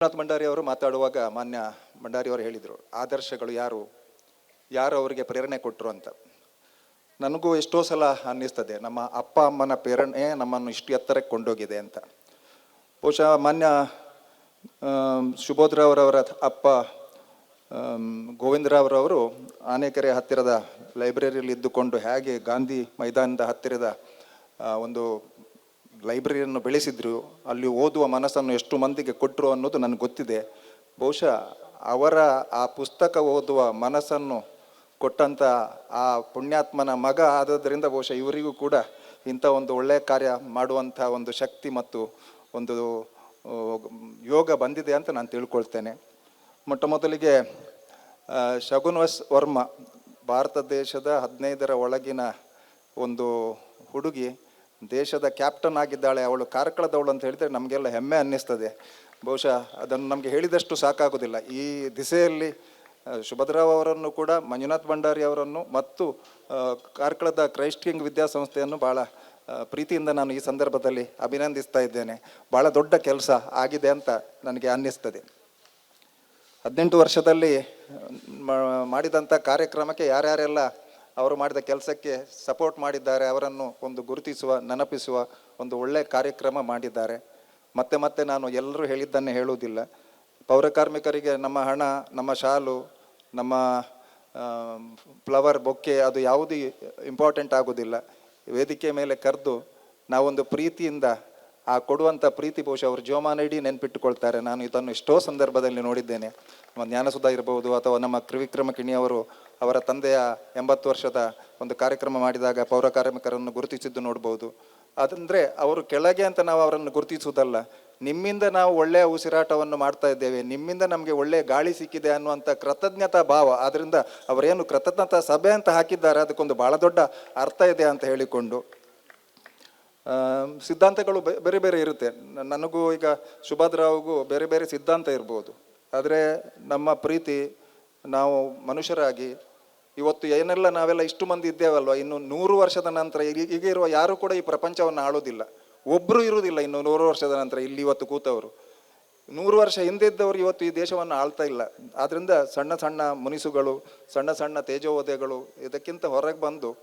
ವಿಶ್ವನಾಥ್ ಭಂಡಾರಿ ಅವರು ಮಾತಾಡುವಾಗ ಮಾನ್ಯ ಭಂಡಾರಿ ಅವರು ಹೇಳಿದರು ಆದರ್ಶಗಳು ಯಾರು? ಯಾರು ಅವರಿಗೆ ಪ್ರೇರಣೆ ಕೊಟ್ಟರು ಅಂತ? ನನಗೂ ಎಷ್ಟೋ ಸಲ ಅನ್ನಿಸ್ತದೆ ನಮ್ಮ ಅಪ್ಪ ಅಮ್ಮನ ಪ್ರೇರಣೆ ನಮ್ಮನ್ನು ಇಷ್ಟು ಎತ್ತರಕ್ಕೆ ಕೊಂಡೋಗಿದೆ ಅಂತ. ಬಹುಶಃ ಮಾನ್ಯ ಆಮ್, ಸುಬೋಧ್ರಾವ್ರವರ ಅಪ್ಪ ಗೋವಿಂದರಾವ್ರವರು ಆನೆಕೆರೆ ಹತ್ತಿರದ ಲೈಬ್ರರಿಯಲ್ಲಿ ಇದ್ದುಕೊಂಡು ಹೇಗೆ ಗಾಂಧಿ ಮೈದಾನದ ಹತ್ತಿರದ ಒಂದು ಲೈಬ್ರರಿಯನ್ನು ಬೆಳೆಸಿದ್ರು, ಅಲ್ಲಿ ಓದುವ ಮನಸ್ಸನ್ನು ಎಷ್ಟು ಮಂದಿಗೆ ಕೊಟ್ಟರು ಅನ್ನೋದು ನನಗೆ ಗೊತ್ತಿದೆ. ಬಹುಶಃ ಅವರ ಆ ಪುಸ್ತಕ ಓದುವ ಮನಸ್ಸನ್ನು ಕೊಟ್ಟಂಥ ಆ ಪುಣ್ಯಾತ್ಮನ ಮಗ ಆದದ್ರಿಂದ ಬಹುಶಃ ಇವರಿಗೂ ಕೂಡ ಇಂಥ ಒಂದು ಒಳ್ಳೆಯ ಕಾರ್ಯ ಮಾಡುವಂಥ ಒಂದು ಶಕ್ತಿ ಮತ್ತು ಒಂದು ಯೋಗ ಬಂದಿದೆ ಅಂತ ನಾನು ತಿಳ್ಕೊಳ್ತೇನೆ. ಮೊಟ್ಟ ಮೊದಲಿಗೆ ಶಗುನ್ವಸ್ ವರ್ಮ, ಭಾರತ ದೇಶದ ಹದಿನೈದರ ಒಳಗಿನ ಒಂದು ಹುಡುಗಿ ದೇಶದ ಕ್ಯಾಪ್ಟನ್ ಆಗಿದ್ದಾಳೆ, ಅವಳು ಕಾರ್ಕಳದವಳು ಅಂತ ಹೇಳಿದರೆ ನಮಗೆಲ್ಲ ಹೆಮ್ಮೆ ಅನ್ನಿಸ್ತದೆ. ಬಹುಶಃ ಅದನ್ನು ನಮಗೆ ಹೇಳಿದಷ್ಟು ಸಾಕಾಗೋದಿಲ್ಲ ಈ ದಿಸೆಯಲ್ಲಿ ಸುಭದ್ರಾವ್ ಅವರನ್ನು ಕೂಡ, ಮಂಜುನಾಥ್ ಭಂಡಾರಿ ಅವರನ್ನು ಮತ್ತು ಕಾರ್ಕಳದ ಕ್ರೈಸ್ಟ್ ಕಿಂಗ್ ವಿದ್ಯಾಸಂಸ್ಥೆಯನ್ನು ಭಾಳ ಪ್ರೀತಿಯಿಂದ ನಾನು ಈ ಸಂದರ್ಭದಲ್ಲಿ ಅಭಿನಂದಿಸ್ತಾ ಇದ್ದೇನೆ. ಭಾಳ ದೊಡ್ಡ ಕೆಲಸ ಆಗಿದೆ ಅಂತ ನನಗೆ ಅನ್ನಿಸ್ತದೆ. ಹದಿನೆಂಟು ವರ್ಷದಲ್ಲಿ ಮಾಡಿದಂಥ ಕಾರ್ಯಕ್ರಮಕ್ಕೆ ಯಾರ್ಯಾರೆಲ್ಲ ಅವರು ಮಾಡಿದ ಕೆಲಸಕ್ಕೆ ಸಪೋರ್ಟ್ ಮಾಡಿದ್ದಾರೆ, ಅವರನ್ನು ಒಂದು ಗುರುತಿಸುವ, ನೆನಪಿಸುವ ಒಂದು ಒಳ್ಳೆಯ ಕಾರ್ಯಕ್ರಮ ಮಾಡಿದ್ದಾರೆ. ಮತ್ತೆ ಮತ್ತೆ ನಾನು ಎಲ್ಲರೂ ಹೇಳಿದ್ದನ್ನೇ ಹೇಳುವುದಿಲ್ಲ. ಪೌರಕಾರ್ಮಿಕರಿಗೆ ನಮ್ಮ ಹಣ, ನಮ್ಮ ಶಾಲು, ನಮ್ಮ ಫ್ಲವರ್, ಬೊಕ್ಕೆ ಅದು ಯಾವುದೇ ಇಂಪಾರ್ಟೆಂಟ್ ಆಗೋದಿಲ್ಲ ವೇದಿಕೆ ಮೇಲೆ ಕರೆದು ನಾವೊಂದು ಪ್ರೀತಿಯಿಂದ ಆ ಕೊಡುವಂಥ ಪ್ರೀತಿ ಬಹುಶಃ ಅವರು ಜೋಮಾನ ಇಡೀ ನೆನ್ಪಿಟ್ಟುಕೊಳ್ತಾರೆ. ನಾನು ಇದನ್ನು ಎಷ್ಟೋ ಸಂದರ್ಭದಲ್ಲಿ ನೋಡಿದ್ದೇನೆ. ನಮ್ಮ ಜ್ಞಾನಸುಧ ಇರಬಹುದು ಅಥವಾ ನಮ್ಮ ತ್ರಿವಿಕ್ರಮ ಕಿಣಿಯವರು ಅವರ ತಂದೆಯ ಎಂಬತ್ತು ವರ್ಷದ ಒಂದು ಕಾರ್ಯಕ್ರಮ ಮಾಡಿದಾಗ ಪೌರ ಕಾರ್ಮಿಕರನ್ನು ಗುರುತಿಸಿದ್ದು ನೋಡ್ಬೋದು. ಅದಂದರೆ ಅವರು ಕೆಳಗೆ ಅಂತ ನಾವು ಅವರನ್ನು ಗುರುತಿಸುವುದಲ್ಲ. ನಿಮ್ಮಿಂದ ನಾವು ಒಳ್ಳೆಯ ಉಸಿರಾಟವನ್ನು ಮಾಡ್ತಾ ಇದ್ದೇವೆ. ನಿಮ್ಮಿಂದ ನಮಗೆ ಒಳ್ಳೆಯ ಗಾಳಿ ಸಿಕ್ಕಿದೆ ಅನ್ನುವಂಥ ಕೃತಜ್ಞತಾ ಭಾವ. ಆದ್ದರಿಂದ ಅವರೇನು ಕೃತಜ್ಞತಾ ಸಭೆ ಅಂತ ಹಾಕಿದ್ದಾರೆ, ಅದಕ್ಕೊಂದು ಭಾಳ ದೊಡ್ಡ ಅರ್ಥ ಇದೆ ಅಂತ ಹೇಳಿಕೊಂಡು. ಸಿದ್ಧಾಂತಗಳು ಬೇರೆ ಬೇರೆ ಇರುತ್ತೆ. ನನಗೂ ಈಗ ಸುಭದ್ರಾವ್ಗೂ ಬೇರೆ ಬೇರೆ ಸಿದ್ಧಾಂತ ಇರ್ಬೋದು. ಆದರೆ ನಮ್ಮ ಪ್ರೀತಿ, ನಾವು ಮನುಷ್ಯರಾಗಿ ಇವತ್ತು ಏನೆಲ್ಲ ನಾವೆಲ್ಲ ಇಷ್ಟು ಮಂದಿ ಇದ್ದೇವಲ್ವ? ಇನ್ನು ನೂರು ವರ್ಷದ ನಂತರ ಈಗ ಇರುವ ಯಾರು ಕೂಡ ಈ ಪ್ರಪಂಚವನ್ನು ಆಳೋದಿಲ್ಲ ಒಬ್ಬರು ಇರುವುದಿಲ್ಲ ಇನ್ನು ನೂರು ವರ್ಷದ ನಂತರ ಇಲ್ಲಿ ಇವತ್ತು ಕೂತವರು. ನೂರು ವರ್ಷ ಹಿಂದೆ ಇದ್ದವರು ಇವತ್ತು ಈ ದೇಶವನ್ನು ಆಳ್ತಾ ಇಲ್ಲ. ಆದ್ರಿಂದ ಸಣ್ಣ ಸಣ್ಣ ಮುನಿಸುಗಳು, ಸಣ್ಣ ಸಣ್ಣ ತೇಜೋವಧೆಗಳು ಇದಕ್ಕಿಂತ ಹೊರಗೆ ಬಂದು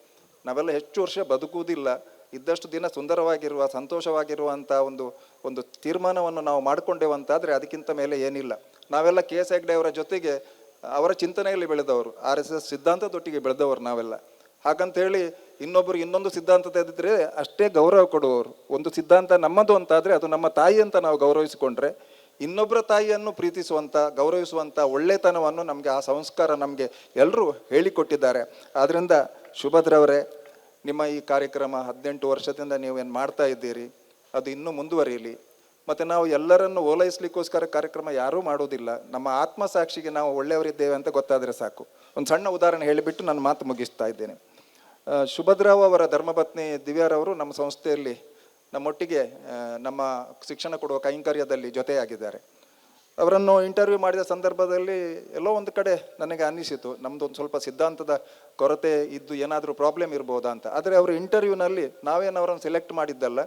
ನಾವೆಲ್ಲ ಹೆಚ್ಚು ವರ್ಷ ಬದುಕುವುದಿಲ್ಲ. ಇದ್ದಷ್ಟು ದಿನ ಸುಂದರವಾಗಿರುವ, ಸಂತೋಷವಾಗಿರುವಂಥ ಒಂದು ಒಂದು ತೀರ್ಮಾನವನ್ನು ನಾವು ಮಾಡಿಕೊಂಡೇವಂತಾದರೆ ಅದಕ್ಕಿಂತ ಮೇಲೆ ಏನಿಲ್ಲ. ನಾವೆಲ್ಲ ಕೆ ಎಸ್ ಹೆಗ್ಡೆ ಅವರ ಜೊತೆಗೆ ಅವರ ಚಿಂತನೆಯಲ್ಲಿ ಬೆಳೆದವರು, ಆರ್ ಎಸ್ ಎಸ್ ಸಿದ್ಧಾಂತದೊಟ್ಟಿಗೆ ಬೆಳೆದವರು ನಾವೆಲ್ಲ. ಹಾಗಂತೇಳಿ ಇನ್ನೊಬ್ಬರು ಇನ್ನೊಂದು ಸಿದ್ಧಾಂತ ತೆಗೆದಿದ್ರೆ ಅಷ್ಟೇ ಗೌರವ ಕೊಡುವವರು. ಒಂದು ಸಿದ್ಧಾಂತ ನಮ್ಮದು ಅಂತಾದರೆ ಅದು ನಮ್ಮ ತಾಯಿ ಅಂತ ನಾವು ಗೌರವಿಸಿಕೊಂಡ್ರೆ ಇನ್ನೊಬ್ಬರ ತಾಯಿಯನ್ನು ಪ್ರೀತಿಸುವಂಥ ಗೌರವಿಸುವಂಥ ಒಳ್ಳೆತನವನ್ನು ನಮಗೆ ಆ ಸಂಸ್ಕಾರ ನಮಗೆ ಎಲ್ಲರೂ ಹೇಳಿಕೊಟ್ಟಿದ್ದಾರೆ. ಆದ್ದರಿಂದ ಶುಭದ್ರವರೇ, ನಿಮ್ಮ ಈ ಕಾರ್ಯಕ್ರಮ ಹದಿನೆಂಟು ವರ್ಷದಿಂದ ನೀವೇನು ಮಾಡ್ತಾ ಇದ್ದೀರಿ, ಅದು ಇನ್ನೂ ಮುಂದುವರಿಯಲಿ. ಮತ್ತು ನಾವು ಎಲ್ಲರನ್ನು ಓಲೈಸ್ಲಿಕ್ಕೋಸ್ಕರ ಕಾರ್ಯಕ್ರಮ ಯಾರೂ ಮಾಡೋದಿಲ್ಲ. ನಮ್ಮ ಆತ್ಮಸಾಕ್ಷಿಗೆ ನಾವು ಒಳ್ಳೆಯವರಿದ್ದೇವೆ ಅಂತ ಗೊತ್ತಾದರೆ ಸಾಕು. ಒಂದು ಸಣ್ಣ ಉದಾಹರಣೆ ಹೇಳಿಬಿಟ್ಟು ನನ್ನ ಮಾತು ಮುಗಿಸ್ತಾ ಇದ್ದೇನೆ. ಶುಭದ್ರಾವ್ ಅವರ ಧರ್ಮಪತ್ನಿ ದಿವ್ಯಾರವರು ನಮ್ಮ ಸಂಸ್ಥೆಯಲ್ಲಿ ನಮ್ಮೊಟ್ಟಿಗೆ ನಮ್ಮ ಶಿಕ್ಷಣ ಕೊಡುವ ಕೈಂಕರ್ಯದಲ್ಲಿ ಜೊತೆಯಾಗಿದ್ದಾರೆ. ಅವರನ್ನು ಇಂಟರ್ವ್ಯೂ ಮಾಡಿದ ಸಂದರ್ಭದಲ್ಲಿ ಎಲ್ಲೋ ಒಂದು ಕಡೆ ನನಗೆ ಅನ್ನಿಸಿತು. ನಮ್ಮದು ಒಂದು ಸ್ವಲ್ಪ ಸಿದ್ಧಾಂತದ ಕೊರತೆ ಇದ್ದು ಏನಾದರೂ ಪ್ರಾಬ್ಲಮ್ ಇರ್ಬೋದಾ ಅಂತ. ಆದರೆ ಅವರು ಇಂಟರ್ವ್ಯೂನಲ್ಲಿ ನಾವೇನು ಅವರನ್ನು ಸೆಲೆಕ್ಟ್ ಮಾಡಿದ್ದಲ್ಲ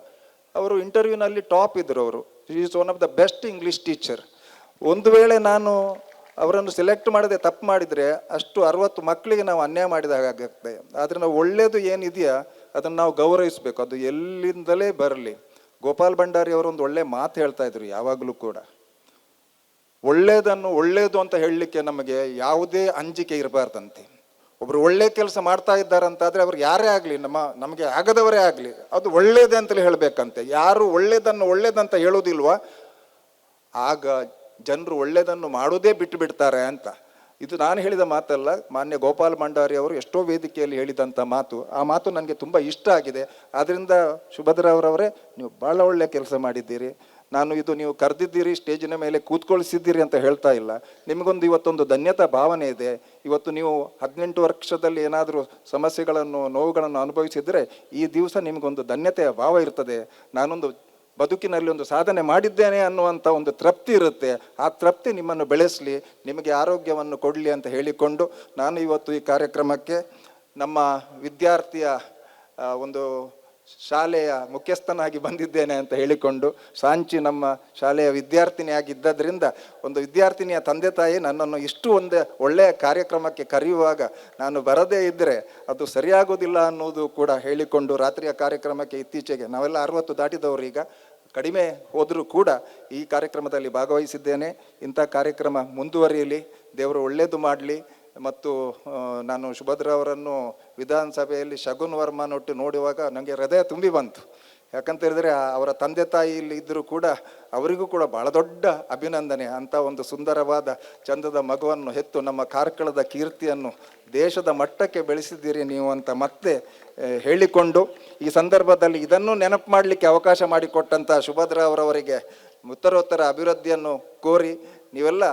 ಅವರು ಇಂಟರ್ವ್ಯೂನಲ್ಲಿ ಟಾಪ್ ಇದ್ದರು ಅವರು. Is one of the best English teacher ಒಂದು ವೇಳೆ ನಾನು ಅವರನ್ನು ಸೆಲೆಕ್ಟ್ ಮಾಡದೆ ತಪ್ಪು ಮಾಡಿದರೆ ಅಷ್ಟು ಅರವತ್ತು ಮಕ್ಕಳಿಗೆ ನಾವು ಅನ್ಯಾಯ ಮಾಡಿದ ಹಾಗಾಗುತ್ತೆ ಆದರೆ ನಾವು ಒಳ್ಳೆಯದು ಏನಿದೆಯಾ, ಅದನ್ನು ನಾವು ಗೌರವಿಸಬೇಕು. ಅದು ಎಲ್ಲಿಂದಲೇ ಬರಲಿ. ಗೋಪಾಲ್ ಭಂಡಾರಿ ಅವರು ಒಂದು ಒಳ್ಳೆ ಮಾತು ಹೇಳ್ತಾ ಇದ್ರು ಯಾವಾಗಲೂ ಕೂಡ. ಒಳ್ಳೆಯದನ್ನು ಒಳ್ಳೆಯದು ಅಂತ ಹೇಳಲಿಕ್ಕೆ ನಮಗೆ ಯಾವುದೇ ಅಂಜಿಕೆ ಇರಬಾರ್ದಂತೆ. ಒಬ್ರು ಒಳ್ಳೆ ಕೆಲಸ ಮಾಡ್ತಾ ಇದ್ದಾರಂತಾದ್ರೆ ಅವ್ರು ಯಾರೇ ಆಗಲಿ, ನಮ್ಮ, ನಮಗೆ ಆಗದವರೇ ಆಗಲಿ, ಅದು ಒಳ್ಳೇದೆ ಅಂತಲೇ ಹೇಳಬೇಕಂತೆ. ಯಾರು ಒಳ್ಳೇದನ್ನು ಒಳ್ಳೇದಂತ ಹೇಳೋದಿಲ್ವ? ಆಗ ಜನರು ಒಳ್ಳೇದನ್ನು ಮಾಡೋದೇ ಬಿಟ್ಟು ಬಿಡ್ತಾರೆ ಅಂತ. ಇದು ನಾನು ಹೇಳಿದ ಮಾತಲ್ಲ, ಮಾನ್ಯ ಗೋಪಾಲ್ ಭಂಡಾರಿ ಅವರು ಎಷ್ಟೋ ವೇದಿಕೆಯಲ್ಲಿ ಹೇಳಿದಂಥ ಮಾತು. ಆ ಮಾತು ನನಗೆ ತುಂಬ ಇಷ್ಟ ಆಗಿದೆ. ಆದ್ದರಿಂದ ಸುಭದ್ರವರವರೇ, ನೀವು ಭಾಳ ಒಳ್ಳೆಯ ಕೆಲಸ ಮಾಡಿದ್ದೀರಿ. ನಾನು ಇದು ನೀವು ಕರೆದಿದ್ದೀರಿ, ಸ್ಟೇಜಿನ ಮೇಲೆ ಕೂತ್ಕೊಳಿಸಿದ್ದೀರಿ ಅಂತ ಹೇಳ್ತಾ ಇಲ್ಲ. ನಿಮಗೊಂದು ಇವತ್ತೊಂದು ಧನ್ಯತಾ ಭಾವನೆ ಇದೆ. ಇವತ್ತು ನೀವು ಹದಿನೆಂಟು ವರ್ಷದಲ್ಲಿ ಏನಾದರೂ ಸಮಸ್ಯೆಗಳನ್ನು, ನೋವುಗಳನ್ನು ಅನುಭವಿಸಿದರೆ ಈ ದಿವಸ ನಿಮಗೊಂದು ಧನ್ಯತೆಯ ಭಾವ ಇರ್ತದೆ. ನಾನೊಂದು ಬದುಕಿನಲ್ಲಿ ಒಂದು ಸಾಧನೆ ಮಾಡಿದ್ದೇನೆ ಅನ್ನುವಂಥ ಒಂದು ತೃಪ್ತಿ ಇರುತ್ತೆ. ಆ ತೃಪ್ತಿ ನಿಮ್ಮನ್ನು ಬೆಳೆಸಲಿ, ನಿಮಗೆ ಆರೋಗ್ಯವನ್ನು ಕೊಡಲಿ ಅಂತ ಹೇಳಿಕೊಂಡು ನಾನು ಇವತ್ತು ಈ ಕಾರ್ಯಕ್ರಮಕ್ಕೆ ನಮ್ಮ ವಿದ್ಯಾರ್ಥಿಯ ಒಂದು ಶಾಲೆಯ ಮುಖ್ಯಸ್ಥನಾಗಿ ಬಂದಿದ್ದೇನೆ ಅಂತ ಹೇಳಿಕೊಂಡು ಸಾಂಚಿ ನಮ್ಮ ಶಾಲೆಯ ವಿದ್ಯಾರ್ಥಿನಿಯಾಗಿದ್ದರಿಂದ ಒಂದು ವಿದ್ಯಾರ್ಥಿನಿಯ ತಂದೆ ತಾಯಿ ನನ್ನನ್ನು ಇಷ್ಟು ಒಂದು ಒಳ್ಳೆಯ ಕಾರ್ಯಕ್ರಮಕ್ಕೆ ಕರೆಯುವಾಗ ನಾನು ಬರದೇ ಇದ್ದರೆ ಅದು ಸರಿಯಾಗೋದಿಲ್ಲ ಅನ್ನೋದು ಕೂಡ ಹೇಳಿಕೊಂಡು ರಾತ್ರಿಯ ಕಾರ್ಯಕ್ರಮಕ್ಕೆ ಇತ್ತೀಚೆಗೆ ನಾವೆಲ್ಲ ಅರವತ್ತು ದಾಟಿದವರು ಈಗ. ಕಡಿಮೆ ಹೋದರೂ ಕೂಡ ಈ ಕಾರ್ಯಕ್ರಮದಲ್ಲಿ ಭಾಗವಹಿಸಿದ್ದೇನೆ. ಇಂಥ ಕಾರ್ಯಕ್ರಮ ಮುಂದುವರಿಯಲಿ, ದೇವರು ಒಳ್ಳೆಯದು ಮಾಡಲಿ ಮತ್ತು ನಾನು ಸುಭದ್ರ ಅವರನ್ನು ವಿಧಾನಸಭೆಯಲ್ಲಿ ಶಗುನ್ ವರ್ಮನೊಟ್ಟು ನೋಡುವಾಗ ನನಗೆ ಹೃದಯ ತುಂಬಿ ಬಂತು. ಯಾಕಂತ ಹೇಳಿದ್ರೆ ಅವರ ತಂದೆ ತಾಯಿ ಇಲ್ಲಿ ಇದ್ದರೂ ಕೂಡ ಅವರಿಗೂ ಕೂಡ ಬಹಳ ದೊಡ್ಡ ಅಭಿನಂದನೆ. ಅಂತ ಒಂದು ಸುಂದರವಾದ ಚಂದದ ಮಗುವನ್ನು ಹೆತ್ತು ನಮ್ಮ ಕಾರ್ಕಳದ ಕೀರ್ತಿಯನ್ನು ದೇಶದ ಮಟ್ಟಕ್ಕೆ ಬೆಳೆಸಿದ್ದೀರಿ ನೀವು ಅಂತ ಮತ್ತೆ ಹೇಳಿಕೊಂಡು ಈ ಸಂದರ್ಭದಲ್ಲಿ ಇದನ್ನು ನೆನಪು ಮಾಡಲಿಕ್ಕೆ ಅವಕಾಶ ಮಾಡಿಕೊಟ್ಟಂಥ ಸುಭದ್ರ ಅವರವರಿಗೆ ಉತ್ತರೋತ್ತರ ಅಭಿವೃದ್ಧಿಯನ್ನು ಕೋರಿ ನೀವೆಲ್ಲ